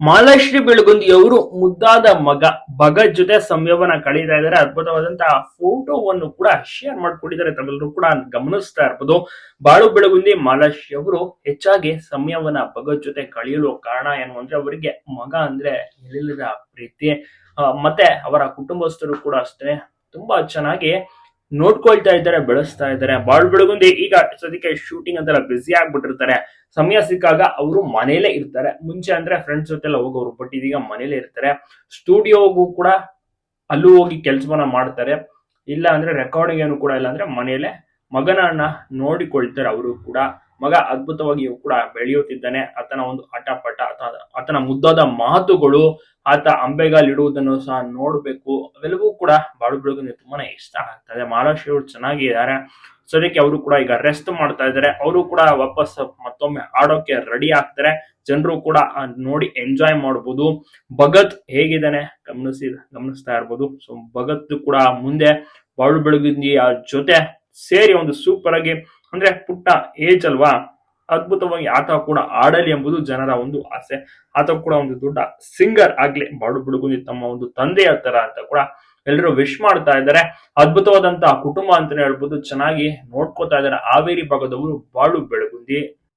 ಮಾಲಾಶ್ರೀ ಬೆಳಗುಂದಿ ಅವರು ಮುದ್ದಾದ ಮಗ ಭಗತ್ ಜೊತೆ ಸಂಯವನ ಕಳೀತಾ ಇದ್ದಾರೆ. ಅದ್ಭುತವಾದಂತಹ ಫೋಟೋವನ್ನು ಕೂಡ ಶೇರ್ ಮಾಡ್ಕೊಂಡಿದ್ದಾರೆ. ತಮ್ಮೆಲ್ಲರೂ ಕೂಡ ಗಮನಿಸ್ತಾ ಇರ್ಬೋದು. ಬಾಳು ಬೆಳಗುಂದಿ ಮಾಲಾಶ್ರೀ ಅವರು ಹೆಚ್ಚಾಗಿ ಸಂಯವನ ಭಗತ್ ಜೊತೆ ಕಳೆಯಲು ಕಾರಣ ಏನು ಅಂದ್ರೆ ಅವರಿಗೆ ಮಗ ಅಂದ್ರೆ ಎಲ್ಲಿಲ್ಲದ ಪ್ರೀತಿ. ಮತ್ತೆ ಅವರ ಕುಟುಂಬಸ್ಥರು ಕೂಡ ಅಷ್ಟೇ. ತುಂಬಾ ಚೆನ್ನಾಗಿ ನೋಡ್ಕೊಳ್ತಾ ಇದ್ದಾರೆ, ಬೆಳೆಸ್ತಾ ಇದ್ದಾರೆ. ಬಾಳ್ ಬೆಳಗುಂದಿ. ಈಗ ಸದ್ಯಕ್ಕೆ ಶೂಟಿಂಗ್ ಅಂತೆಲ್ಲ ಬ್ಯುಸಿ ಆಗ್ಬಿಟ್ಟಿರ್ತಾರೆ. ಸಮಯ ಸಿಕ್ಕಾಗ ಅವರು ಮನೇಲೆ ಇರ್ತಾರೆ. ಮುಂಚೆ ಅಂದ್ರೆ ಫ್ರೆಂಡ್ಸ್ ಜೊತೆ ಎಲ್ಲ ಹೋಗೋರು ಬಟ್ ಇದೀಗ ಮನೇಲೆ ಇರ್ತಾರೆ. ಸ್ಟುಡಿಯೋಗೂ ಕೂಡ ಅಲ್ಲೂ ಹೋಗಿ ಕೆಲಸವನ್ನ ಮಾಡ್ತಾರೆ. ಇಲ್ಲ ಅಂದ್ರೆ ರೆಕಾರ್ಡಿಂಗ್ ಏನು ಕೂಡ ಇಲ್ಲ ಅಂದ್ರೆ ಮನೇಲೆ ಮಗನನ್ನ ನೋಡಿಕೊಳ್ತಾರೆ ಅವರು ಕೂಡ. ಮಗ ಅದ್ಭುತವಾಗಿ ಕೂಡ ಬೆಳೆಯುತ್ತಿದ್ದಾನೆ. ಆತನ ಒಂದು ಆತ- ಆತನ ಮುದ್ದಾದ ಮಾತುಗಳು ಆತ ಅಂಬೆಗಾಲ್ ಇಡುವುದನ್ನು ಸಹ ನೋಡಬೇಕು. ಅವೆಲ್ಲವೂ ಕೂಡ ಬಾಳು ಬೆಳಗುಂದಿ ತುಂಬಾನೇ ಇಷ್ಟ ಆಗ್ತದೆ. ಮಹಾರಾಷ್ಟ್ರ ಇದ್ದಾರೆ ಚೆನ್ನಾಗಿದ್ದಾರೆ. ಸದ್ಯಕ್ಕೆ ಅವರು ಕೂಡ ಈಗ ರೆಸ್ಟ್ ಮಾಡ್ತಾ ಇದ್ದಾರೆ. ಅವರು ಕೂಡ ವಾಪಸ್ ಮತ್ತೊಮ್ಮೆ ಆಡೋಕೆ ರೆಡಿ ಆಗ್ತಾರೆ. ಜನರು ಕೂಡ ನೋಡಿ ಎಂಜಾಯ್ ಮಾಡಬಹುದು ಭಗತ್ ಹೇಗಿದ್ದಾನೆ ಗಮನಿಸಿ, ಗಮನಿಸ್ತಾ ಇರ್ಬೋದು. ಸೊ ಭಗತ್ ಕೂಡ ಮುಂದೆ ಬಾಳು ಬೆಳಗುಂದಿಯ ಜೊತೆ ಸೇರಿ ಒಂದು ಸೂಪರ್ ಆಗಿ, ಅಂದ್ರೆ ಪುಟ್ಟ ಏಜ್ ಅಲ್ವಾ? ಅದ್ಭುತವಾಗಿ ಆತ ಕೂಡ ಆಡಲಿ ಎಂಬುದು ಜನರ ಒಂದು ಆಸೆ. ಆತ ಕೂಡ ಒಂದು ದೊಡ್ಡ ಸಿಂಗರ್ ಆಗ್ಲಿ ಬಾಳು ಬೆಳಗುಂದಿ ತಮ್ಮ ಒಂದು ತಂದೆಯ ತರ ಅಂತ ಕೂಡ ಎಲ್ಲರೂ ವಿಶ್ ಮಾಡ್ತಾ ಇದ್ದಾರೆ. ಅದ್ಭುತವಾದಂತಹ ಕುಟುಂಬ ಅಂತಾನೆ ಹೇಳ್ಬೋದು. ಚೆನ್ನಾಗಿ ನೋಡ್ಕೋತಾ ಇದ್ದಾರೆ. ಹಾವೇರಿ ಭಾಗದವರು ಬಾಳು ಬೆಳಗುಂದಿ.